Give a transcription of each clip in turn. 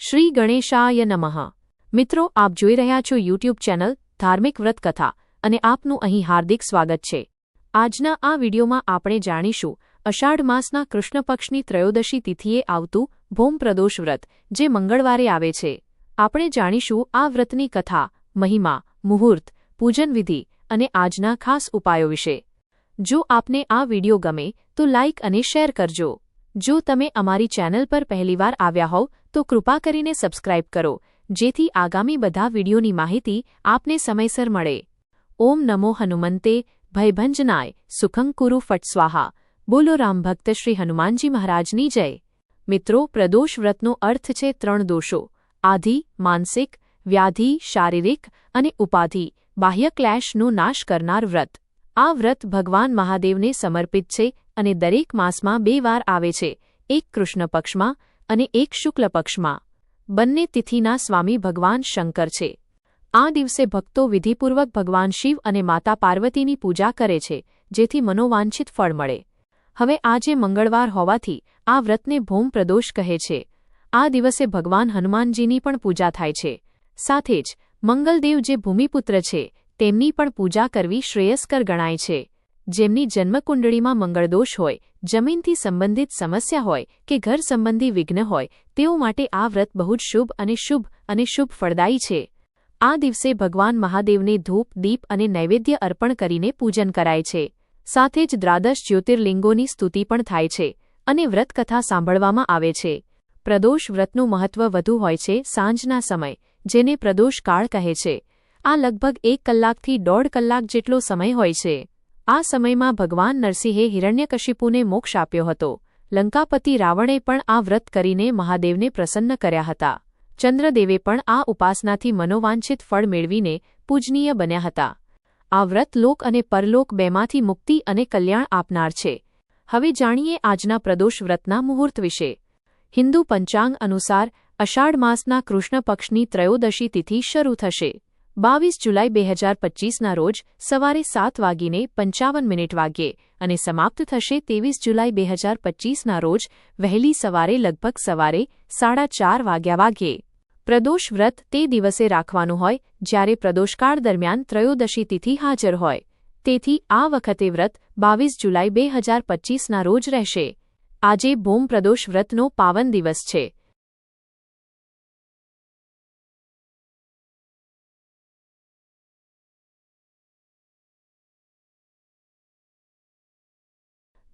શ્રી ગણેશાય નમઃ. મિત્રો, આપ જોઈ રહ્યા છો યુટ્યુબ ચેનલ ધાર્મિક વ્રત કથા અને આપનું અહીં હાર્દિક સ્વાગત છે. આજના આ વિડીયોમાં આપણે જાણીશું, અષાઢ માસના કૃષ્ણ પક્ષની ત્રયોદશી તિથિએ આવતું ભોમપ્રદોષ વ્રત, જે મંગળવારે આવે છે. આપણે જાણીશું આ વ્રતની કથા, મહિમા, મુહૂર્ત પૂજન વિધિ અને આજના ખાસ ઉપાયો વિશે. જો આપને આ વીડિયો ગમે, તો લાઇક અને શેર કરજો. જો તમે અમારી ચેનલ પર પહેલીવાર આવ્યા હોવ તો કૃપા કરીને સબસ્ક્રાઇબ કરો. જેથી આગામી બધા વિડીયોની માહિતી આપને સમયસર મળે. ઓમ નમો હનુમંતે. ભયભંજનાય સુખંકુરુ ફટસ્વાહા બોલો રામભક્ત શ્રી હનુમાનજી મહારાજની જય. મિત્રો, પ્રદોષ વ્રતનો અર્થ છે ત્રણ દોષો. આધિ, માનસિક, વ્યાધિ, શારીરિક અને ઉપાધિ. બાહ્ય ક્લેશનો નાશ કરનાર વ્રત. આ વ્રત ભગવાન મહાદેવને સમર્પિત છે અને દરેક માસમાં બે વાર આવે છે. એક કૃષ્ણ પક્ષમાં અને એક શુક્લ પક્ષમાં. બંને તિથિના સ્વામી ભગવાન શંકર છે. આ દિવસે ભક્તો વિધિપૂર્વક ભગવાન શિવ અને માતા પાર્વતીની પૂજા કરે છે, જેથી મનોવાંછિત ફળ મળે. હવે આજે મંગળવાર હોવાથી આ વ્રતને ભૌમ પ્રદોષ કહે છે. આ દિવસે ભગવાન હનુમાનજીની પણ પૂજા થાય છે. સાથે જ મંગલદેવ જે ભૂમિપુત્ર છે, તેમની પણ પૂજા કરવી શ્રેયસ્કર ગણાય છે. જેમની જન્મકુંડળીમાં મંગળદોષ હોય, જમીનથી સંબંધિત સમસ્યા હોય કે ઘર સંબંધી વિઘ્ન હોય, તેઓ માટે આ વ્રત બહુ જ શુભ અને શુભ અને શુભ ફળદાયી છે. આ દિવસે ભગવાન મહાદેવને ધૂપ, દીપ અને નૈવેદ્ય અર્પણ કરીને પૂજન કરાય છે. સાથે જ દ્રાદશ જ્યોતિર્લિંગોની સ્તુતિ પણ થાય છે અને વ્રતકથા સાંભળવામાં આવે છે. પ્રદોષ વ્રતનું મહત્વ વધુ હોય છે સાંજના સમય, જેને પ્રદોષ કાળ કહે છે. આ લગભગ એક કલાકથી દોઢ કલાક જેટલો સમય હોય છે. આ સમયમાં ભગવાન નરસિંહે હિરણ્યકશિપુને મોક્ષ આપ્યો હતો. લંકાપતિ રાવણે પણ આ વ્રત કરીને મહાદેવને પ્રસન્ન કર્યા હતા. ચંદ્રદેવે પણ આ ઉપાસનાથી મનોવાંછિત ફળ મેળવીને પૂજનીય બન્યા હતા. આ વ્રત લોક અને પરલોક બેમાંથી મુક્તિ અને કલ્યાણ આપનાર છે. હવે જાણીએ આજના પ્રદોષ વ્રતના મુહૂર્ત વિશે. હિન્દુ પંચાંગ અનુસાર અષાઢ માસના કૃષ્ણ પક્ષની ત્રયોદશી તિથિ શરૂ થશે. બાવીસ જુલાઈ બે હજાર પચીસના રોજ સવારે સાત વાગીને પંચાવન મિનિટ વાગ્યે અને સમાપ્ત થશે ત્રેવીસ જુલાઈ બે હજાર પચીસના રોજ વહેલી સવારે લગભગ સવારે સાડા ચાર વાગ્યા વાગ્યે. પ્રદોષ વ્રત તે દિવસે રાખવાનું હોય જ્યારે પ્રદોષકાળ દરમિયાન ત્રયોદશી તિથિ હાજર હોય. તેથી આ વખતે વ્રત બાવીસ જુલાઈ બે હજાર પચીસના રોજ રહેશે. આજે ભોમ પ્રદોષ વ્રતનો પાવન દિવસ છે.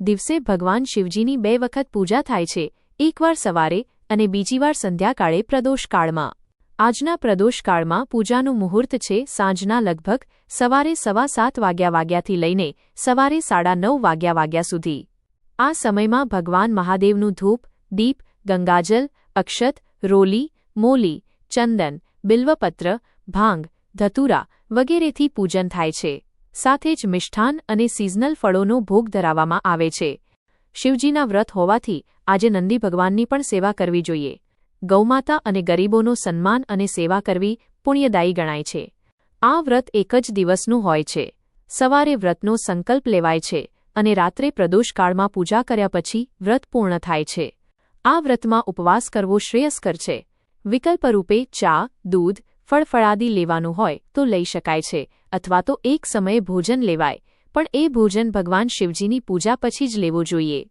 દિવસે ભગવાન શિવજીની બે વખત પૂજા થાય છે, એકવાર સવારે અને બીજીવાર સંધ્યાકાળે પ્રદોષકાળમાં. આજના પ્રદોષકાળમાં પૂજાનું મુહૂર્ત છે સાંજના લગભગ સવારે સવા સાત વાગ્યા વાગ્યાથી લઈને સવારે સાડા નવ વાગ્યા વાગ્યા સુધી. આ સમયમાં ભગવાન મહાદેવનું ધૂપ, દીપ, ગંગાજલ, અક્ષત, રોલી, મોલી, ચંદન, બિલ્વપત્ર, ભાંગ, ધતુરા વગેરેથી પૂજન થાય છે. સાથે જ મિષ્ઠાન અને સિઝનલ ફળોનો ભોગ ધરાવવામાં આવે છે. શિવજીના વ્રત હોવાથી આજે નંદી ભગવાનની પણ સેવા કરવી જોઈએ. ગૌમાતા અને ગરીબોનો સન્માન અને સેવા કરવી પુણ્યદાયી ગણાય છે. આ વ્રત એક જ દિવસનું હોય છે. સવારે વ્રતનો સંકલ્પ લેવાય છે અને રાત્રે પ્રદોષકાળમાં પૂજા કર્યા પછી વ્રત પૂર્ણ થાય છે. આ વ્રતમાં ઉપવાસ કરવો શ્રેયસ્કર છે. વિકલ્પરૂપે ચા, દૂધ, ફળફળાદી લેવાનું હોય તો લઈ શકાય છે. અથવા તો એક સમયે ભોજન લેવાય, પણ એ ભોજન ભગવાન શિવજીની પૂજા પછી જ લેવું જોઈએ.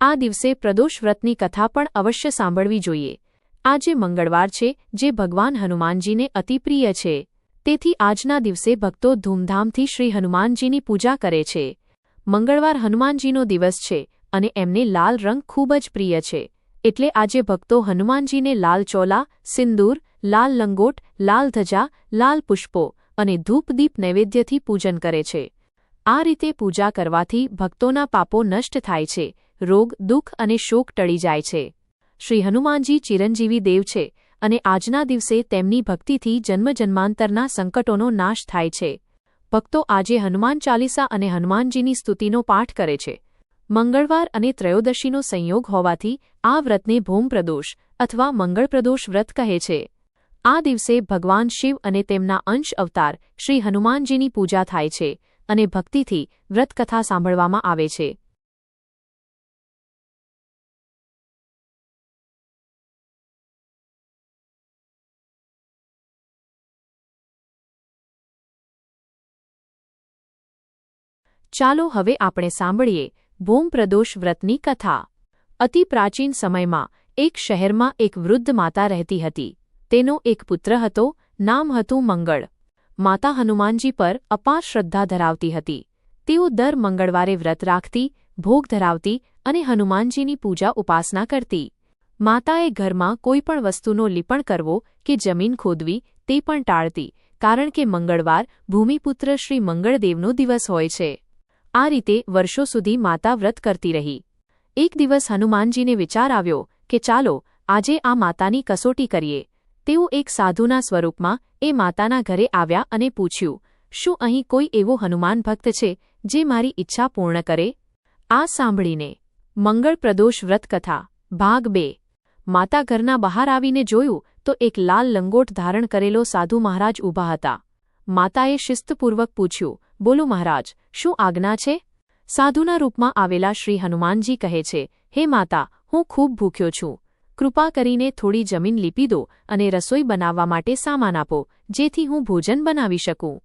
આ દિવસે પ્રદોષ વ્રતની કથા પણ અવશ્ય સાંભળવી જોઈએ. આજે મંગળવાર છે, જે ભગવાન હનુમાનજીને અતિપ્રિય છે. તેથી આજના દિવસે ભક્તો ધૂમધામથી શ્રી હનુમાનજીની પૂજા કરે છે. મંગળવાર હનુમાનજીનો દિવસ છે અને એમને લાલ રંગ ખૂબ જ પ્રિય છે. એટલે આજે ભક્તો હનુમાનજીને લાલ ચોલા, સિંદૂર, લાલ લંગોટ, લાલ ધજા, લાલ પુષ્પો અને ધૂપદીપ નૈવેદ્યથી પૂજન કરે છે. આ રીતે પૂજા કરવાથી ભક્તોના પાપો નષ્ટ થાય છે, રોગ, દુઃખ અને શોક ટળી જાય છે. શ્રી હનુમાનજી ચિરંજીવી દેવ છે અને આજના દિવસે તેમની ભક્તિથી જન્મજન્માંતરના સંકટોનો નાશ થાય છે. ભક્તો આજે હનુમાન ચાલીસા અને હનુમાનજીની સ્તુતિનો પાઠ કરે છે. મંગળવાર અને ત્રયોદશીનો સંયોગ હોવાથી આ વ્રતને ભૌમપ્રદોષ અથવા મંગળપ્રદોષ વ્રત કહે છે. આ દિવસે ભગવાન શિવ અને તેમના અંશ અવતાર શ્રી હનુમાનજીની પૂજા થાય છે અને ભક્તિથી વ્રતકથા સાંભળવામાં આવે છે. ચાલો હવે આપણે સાંભળીએ ભૂમપ્રદોષ વ્રતની કથા. અતિ પ્રાચીન સમયમાં એક શહેરમાં એક વૃદ્ધ માતા રહેતી હતી. તેનો એક પુત્ર હતો, નામ હતું મંગળ. માતા હનુમાનજી પર અપાર શ્રદ્ધા ધરાવતી હતી. તેઓ દર મંગળવારે વ્રત રાખતી, ભોગ ધરાવતી અને હનુમાનજીની પૂજા ઉપાસના કરતી. માતાએ ઘરમાં કોઈપણ વસ્તુનો લીપણ કરવો કે જમીન ખોદવી, તે પણ ટાળતી, કારણ કે મંગળવાર ભૂમિપુત્ર શ્રી મંગળદેવનો દિવસ હોય છે. આ રીતે વર્ષો સુધી માતા વ્રત કરતી રહી. એક દિવસ હનુમાનજીને વિચાર આવ્યો કે ચાલો, આજે આ માતાની કસોટી કરીએ. તેઓ એક સાધુના સ્વરૂપમાં એ માતાના ઘરે આવ્યા અને પૂછ્યું, શું અહીં કોઈ એવો હનુમાન ભક્ત છે, જે મારી ઈચ્છા પૂર્ણ કરે? આ સાંભળીને મંગળ પ્રદોષ વ્રતકથા ભાગ બે. માતા ઘરના બહાર આવીને જોયું તો એક લાલ લંગોટ ધારણ કરેલો સાધુ મહારાજ ઊભા હતા. માતાએ શિસ્તપૂર્વક પૂછ્યું, બોલો મહારાજ, શું આજ્ઞા છે? સાધુના રૂપમાં આવેલા શ્રી હનુમાનજી કહે છે, હે માતા, હું ખૂબ ભૂખ્યો છું. કૃપા કરીને થોડી જમીન લીપી દો અને રસોઈ બનાવવા માટે સામાન આપો, જેથી હું ભોજન બનાવી શકું.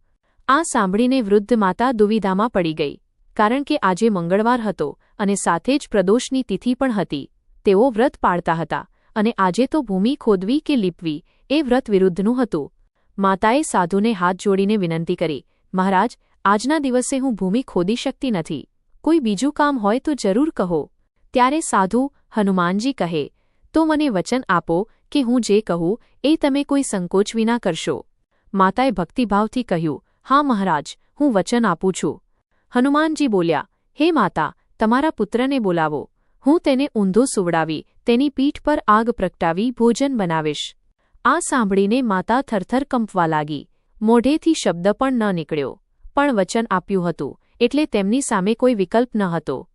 આ સાંભળીને વૃદ્ધ માતા દુવિધામાં પડી ગઈ, કારણ કે આજે મંગળવાર હતો અને સાથે જ પ્રદોષની તિથિ પણ હતી. તેઓ વ્રત પાળતા હતા અને આજે તો ભૂમિ ખોદવી કે લીપવી એ વ્રત વિરુદ્ધનું હતું. માતાએ સાધુને હાથ જોડીને વિનંતી કરી, મહારાજ, આજના દિવસે હું ભૂમિ ખોદી શકતી નથી. કોઈ બીજું કામ હોય તો જરૂર કહો. ત્યારે સાધુ, હનુમાનજી કહે તો મને વચન આપો કે હું જે કહું, એ તમે કોઈ સંકોચ વિના કરશો. માતાએ ભક્તિભાવથી કહ્યું, હા મહારાજ, હું વચન આપું છું. હનુમાનજી બોલ્યા, હે માતા, તમારા પુત્રને બોલાવો. હું તેને ઊંધો સુવડાવી, તેની પીઠ પર આગ પ્રગટાવી ભોજન બનાવીશ. આ સાંભળીને માતા થરથર કંપવા લાગી. મોઢેથી શબ્દ પણ ન નીકળ્યો. પણ વચન આપ્યું હતું, એટલે તેમની સામે કોઈ વિકલ્પ ન હતો.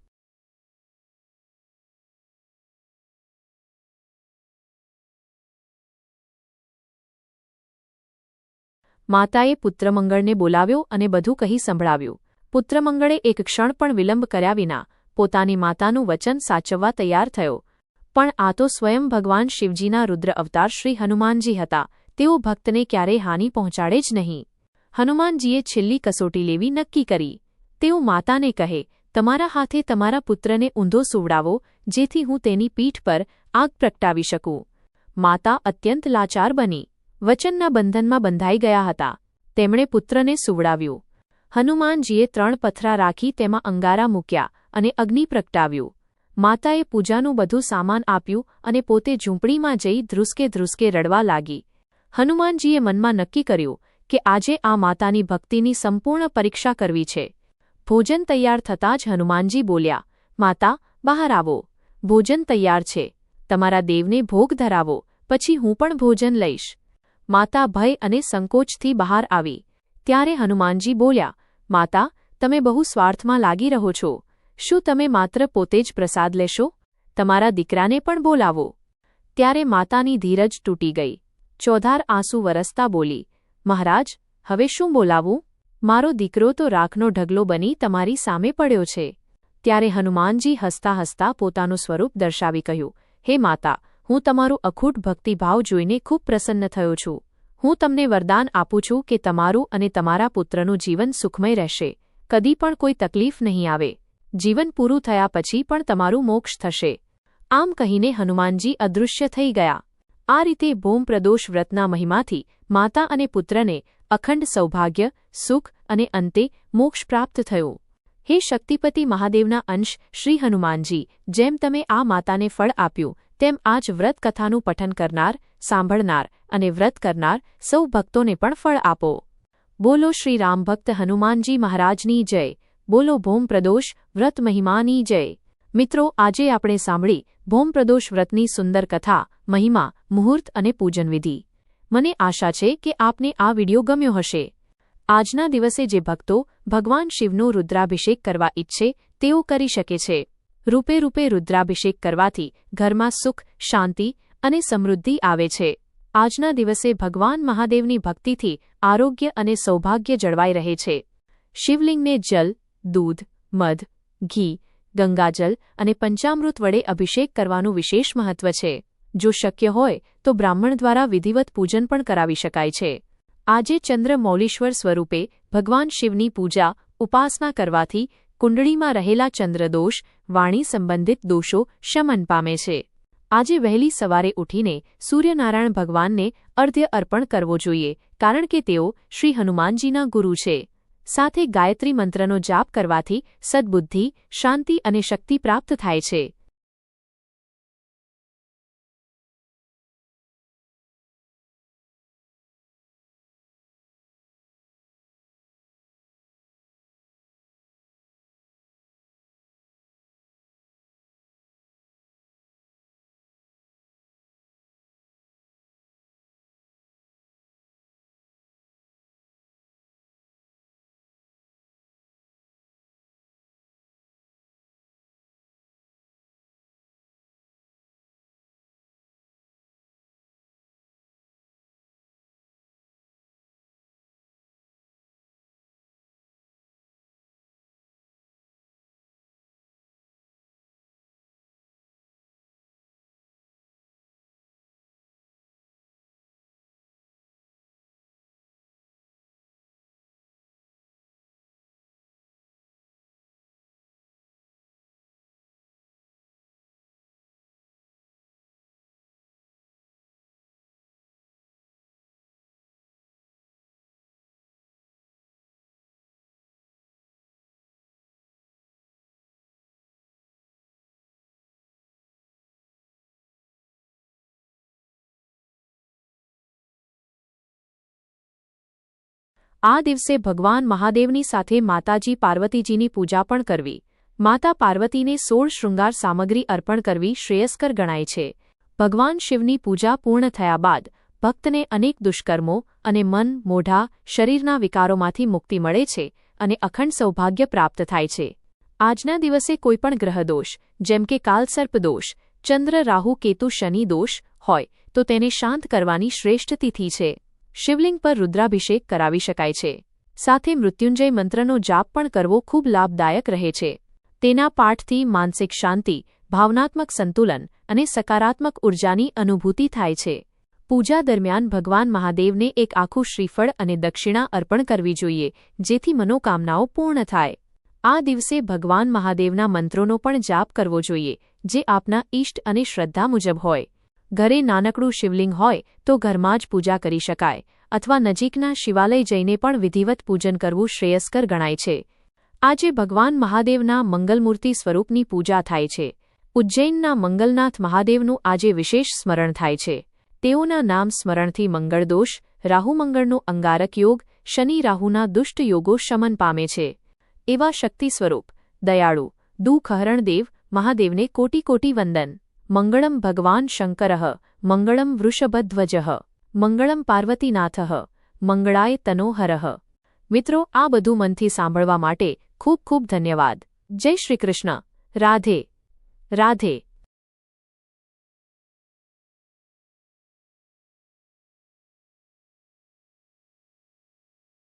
માતાએ પુત્રમંગળને બોલાવ્યો અને બધું કહી સંભળાવ્યું. પુત્રમંગળે એક ક્ષણ પણ વિલંબ કર્યા વિના પોતાની માતાનું વચન સાચવવા તૈયાર થયો. પણ આ તો સ્વયં ભગવાન શિવજીના રુદ્ર અવતાર શ્રી હનુમાનજી હતા. તેઓ ભક્તને ક્યારેય હાનિ પહોંચાડે જ નહીં. હનુમાનજીએ છેલ્લી કસોટી લેવી નક્કી કરી. તેઓ માતાને કહે, તમારા હાથે તમારા પુત્રને ઊંધો સુવડાવો, જેથી હું તેની પીઠ પર આગ પ્રગટાવી શકું. માતા અત્યંત લાચાર બની. વચનના બંધનમાં બંધાઈ ગયા હતા. તેમણે પુત્રને સુવડાવ્યું. હનુમાનજીએ ત્રણ પથરા રાખી તેમાં અંગારા મૂક્યા અને અગ્નિ પ્રગટાવ્યું. માતાએ પૂજાનું બધું સામાન આપ્યું અને પોતે ઝૂંપડીમાં જઈ ધ્રુસકે ધ્રુસકે રડવા લાગી. હનુમાનજીએ મનમાં નક્કી કર્યું કે આજે આ માતાની ભક્તિની સંપૂર્ણ પરીક્ષા કરવી છે. ભોજન તૈયાર થતાં જ હનુમાનજી બોલ્યા, માતા, બહાર આવો. ભોજન તૈયાર છે. તમારા દેવને ભોગ ધરાવો. પછી હું પણ ભોજન લઈશ. માતા ભય અને સંકોચથી બહાર આવી. ત્યારે હનુમાનજી બોલ્યા, માતા, તમે બહુ સ્વાર્થમાં લાગી રહો છો. શું તમે માત્ર પોતે જ પ્રસાદ લેશો? તમારા દીકરાને પણ બોલાવો. ત્યારે માતાની ધીરજ તૂટી ગઈ. ચોધાર આંસુ વરસતા બોલી, મહારાજ, હવે શું બોલાવું? મારો દીકરો તો રાખનો ઢગલો બની તમારી સામે પડ્યો છે. ત્યારે હનુમાનજી હસતા હસતા પોતાનું સ્વરૂપ દર્શાવી કહ્યું, હે માતા હું તમારું અખૂટ ભક્તિભાવ જોઈને ખૂબ પ્રસન્ન થયો છું. હું તમને વરદાન આપું છું કે તમારું અને તમારા પુત્રનું જીવન સુખમય રહેશે. કદી પણ કોઈ તકલીફ નહીં આવે. જીવન પૂરું થયા પછી પણ તમારું મોક્ષ થશે. આમ કહીને હનુમાનજી અદૃશ્ય થઈ ગયા. આ રીતે ભોમ પ્રદોષ વ્રતના મહિમાથી માતા અને પુત્રને અખંડ સૌભાગ્ય, સુખ અને અંતે મોક્ષ પ્રાપ્ત થયું. હે શક્તિપતિ મહાદેવના અંશ શ્રી હનુમાનજી, જેમ તમે આ માતાને ફળ આપ્યું તેમ આજ વ્રત કથાનું પઠન કરનાર, સાંભળનાર અને વ્રત કરનાર સૌ ભક્તોને પણ ફળ આપો. બોલો શ્રી રામભક્ત હનુમાનજી મહારાજની જય. બોલો ભોમ પ્રદોષ વ્રત મહિમાની જય. મિત્રો, આજે આપણે સાંભળી ભોમ પ્રદોષ વ્રતની સુંદર કથા, મહિમા, મુહૂર્ત અને પૂજનવિધિ. મને આશા છે કે આપને આ વિડિયો ગમ્યો હશે. આજના દિવસે જે ભક્તો ભગવાન શિવનો રુદ્રાભિષેક કરવા ઈચ્છે, તેઓ કરી શકે છે. રૂપે રૂપે રુદ્રાભિષેક કરવાથી ઘરમાં સુખ, શાંતિ અને સમૃદ્ધિ આવે છે. આજના દિવસે ભગવાન મહાદેવની ભક્તિથી આરોગ્ય અને સૌભાગ્ય જળવાઈ રહે છે. શિવલિંગને જલ, દૂધ, મધ, ઘી ગંગાજલ અને પંચામૃત વડે અભિષેક કરવાનું વિશેષ મહત્વ છે. જો શક્ય હોય, તો બ્રાહ્મણ દ્વારા વિધિવત પૂજન પણ કરાવી શકાય છે. આજે ચંદ્ર મૌલીશ્વર સ્વરૂપે ભગવાન શિવની પૂજા, ઉપાસના કરવાથી કુંડળીમાં રહેલા ચંદ્રદોષ, વાણી સંબંધિત દોષો શમન પામે છે. આજે વહેલી સવારે ઉઠીને સૂર્યનારાયણ ભગવાનને અર્ધ્ય અર્પણ કરવો જોઈએ, કારણ કે તેઓ શ્રી હનુમાનજીના ગુરુ છે. સાથે ગાયત્રી મંત્રનો જાપ કરવાથી સદબુદ્ધિ, શાંતિ અને શક્તિ પ્રાપ્ત થાય છે. આ દિવસે ભગવાન મહાદેવની સાથે માતાજી પાર્વતીજીની પૂજા પણ કરવી. માતા પાર્વતીને સોળ શૃંગાર સામગ્રી અર્પણ કરવી શ્રેયસ્કર ગણાય છે. ભગવાન શિવની પૂજા પૂર્ણ થયા બાદ ભક્તને અનેક દુષ્કર્મો અને મન, મોઢા, શરીરના વિકારોમાંથી મુક્તિ મળે છે અને અખંડ સૌભાગ્ય પ્રાપ્ત થાય છે. આજના દિવસે કોઈપણ ગ્રહદોષ જેમ કે કાલસર્પદોષ ચંદ્ર, રાહુ, કેતુ, શનિ દોષ હોય, તો તેને શાંત કરવાની શ્રેષ્ઠ તિથિ છે. શિવલિંગ પર રુદ્રાભિષેક કરાવી શકાય છે. સાથે મૃત્યુંજય મંત્રનો જાપ પણ કરવો ખૂબ લાભદાયક રહે છે. તેના પાઠથી માનસિક શાંતિ, ભાવનાત્મક સંતુલન અને સકારાત્મક ઉર્જાની અનુભૂતિ થાય છે. પૂજા દરમિયાન ભગવાન મહાદેવને એક આખું શ્રીફળ અને દક્ષિણા અર્પણ કરવી જોઈએ, જેથી મનોકામનાઓ પૂર્ણ થાય. આ દિવસે ભગવાન મહાદેવના મંત્રોનો પણ જાપ કરવો જોઈએ, જે આપના ઇષ્ટ અને શ્રદ્ધા મુજબ હોય. ઘરે નાનકડું શિવલિંગ હોય તો ઘરમાં જ પૂજા કરી શકાય, અથવા નજીકના શિવાલય જઈને પણ વિધિવત પૂજન કરવું શ્રેયસ્કર ગણાય છે. આજે ભગવાન મહાદેવના મંગલમૂર્તિ સ્વરૂપની પૂજા થાય છે. ઉજ્જૈનના મંગલનાથ મહાદેવનું આજે વિશેષ સ્મરણ થાય છે. તેઓના નામ સ્મરણથી મંગળદોષ રાહુમંગળનો અંગારક યોગ, શનિ રાહુના દુષ્ટ યોગો શમન પામે છે. એવા શક્તિ સ્વરૂપ, દયાળુ દુઃખહરણદેવ મહાદેવને કોટી કોટી વંદન. મંગળમ ભગવાન શંકરઃ મંગળમ વૃષભધ્વજઃ મંગળમ પાર્વતીનાથઃ મંગળાય તનોહરઃ મિત્રો આ બધું મનથી સાંભળવા માટે ખૂબ ખૂબ ધન્યવાદ જય શ્રી કૃષ્ણ રાધે રાધે